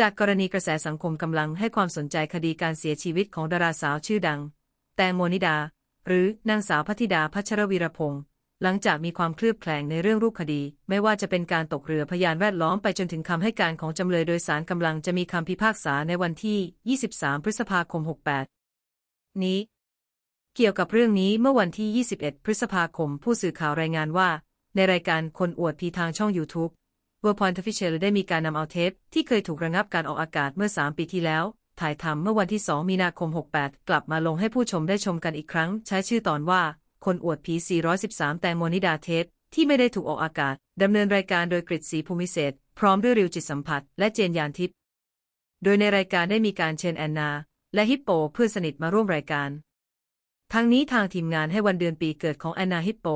จากกรณีกระแสสังคมกำลังให้ความสนใจคดีการเสียชีวิตของดาราสาวชื่อดัง แตงโมนิดา หรือนางสาวพัทิดาพัชรวีรพงศ์หลังจากมีความเคลือบแคลงในเรื่องรูปคดี ไม่ว่าจะเป็นการตกเรือพยานแวดล้อมไปจนถึงคำให้การของจำเลยโดยสารกำลังจะมีคำพิพากษาในวันที่ 23 พฤษภาคม 68 นี้ เกี่ยวกับเรื่องนี้เมื่อวันที่ 21 พฤษภาคม ผู้สื่อข่าวรายงานว่า ในรายการคนอวดพีทางช่อง YouTube เวอร์พอยต์ฟิเชลได้มีการนำเอาเทปที่เคยถูกระงับการออกอากาศเมื่อ 3 ปีที่แล้ว ถ่ายทำเมื่อวันที่ 2 มีนาคม 68 กลับมาลงให้ผู้ชมได้ชมกันอีกครั้ง ใช้ชื่อตอนว่า คนอวดผี 413 แตงโมนิดาเทปที่ไม่ได้ถูกออกอากาศดำเนินรายการโดยกฤษศรีภูมิเศษพร้อมด้วยริวจิตสัมผัส และเจนยานทิพย์โดยในรายการได้มีการเชิญแอนนา และฮิปโปเพื่อนสนิทมาร่วมรายการทั้งนี้ทางทีมงานให้วันเดือนปีเกิดของแอนนาฮิปโป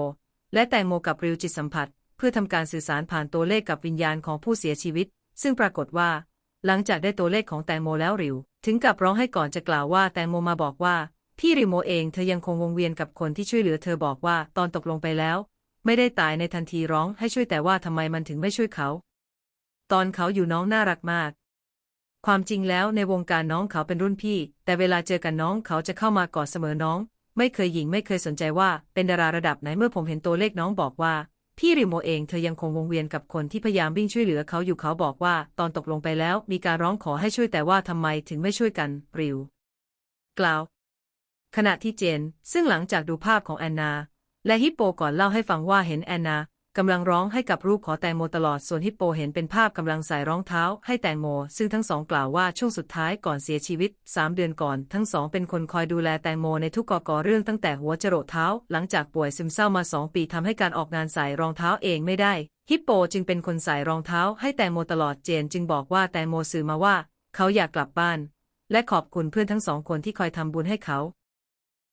และแตงโมกับริวจิตสัมผัส เพื่อทำการสื่อสารผ่านตัวเลขกับวิญญาณของผู้เสียชีวิต ซึ่งปรากฏว่า หลังจากได้ตัวเลขของแตงโมแล้วริว ถึงกับร้องให้ก่อนจะกล่าวว่าแตงโมมาบอกว่า พี่ริโมเองเธอยังคงวงเวียนกับคนที่ช่วยเหลือเธอบอกว่าตอนตกลงไปแล้ว ไม่ได้ตายในทันทีร้องให้ช่วยแต่ว่าทำไมมันถึงไม่ช่วยเขา ตอนเขาอยู่น้องน่ารักมากความจริงแล้วในวงการน้องเขาเป็นรุ่นพี่ แต่เวลาเจอกันน้องเขาจะเข้ามากอดเสมอน้อง ไม่เคยหญิงไม่เคยสนใจว่าเป็นดาราระดับไหนเมื่อผมเห็นตัวเลขน้องบอกว่า พี่ริวโมเองเธอยังคงวงเวียนกับคนที่พยายามวิ่งช่วยเหลือเขาอยู่เขาบอกว่า ตอนตกลงไปแล้วมีการร้องขอให้ช่วยแต่ว่าทำไมถึงไม่ช่วยกันริว กล่าว ขณะที่เจน ซึ่งหลังจากดูภาพของแอนนา และฮิปโปก่อนเล่าให้ฟังว่าเห็นแอนนา กำลังร้องให้กับรูปขอแตงโมตลอด ส่วนฮิปโปเห็นเป็นภาพกำลังใส่รองเท้าให้แตงโม ซึ่งทั้งสองกล่าวว่าช่วงสุดท้ายก่อนเสียชีวิต 3 เดือนก่อน ทั้งสองเป็นคนคอยดูแลแตงโมในทุกกอกอเรื่องตั้งแต่หัวจรดเท้า หลังจากป่วยซึมเศร้ามา 2 ปีทำให้การออกงานใส่รองเท้าเองไม่ได้ ฮิปโปจึงเป็นคนใส่รองเท้าให้แตงโมตลอดเจนจึงบอกว่าแตงโมสื่อมาว่า เขาอยากกลับบ้าน และขอบคุณเพื่อนทั้งสองคนที่คอยทำบุญให้เขา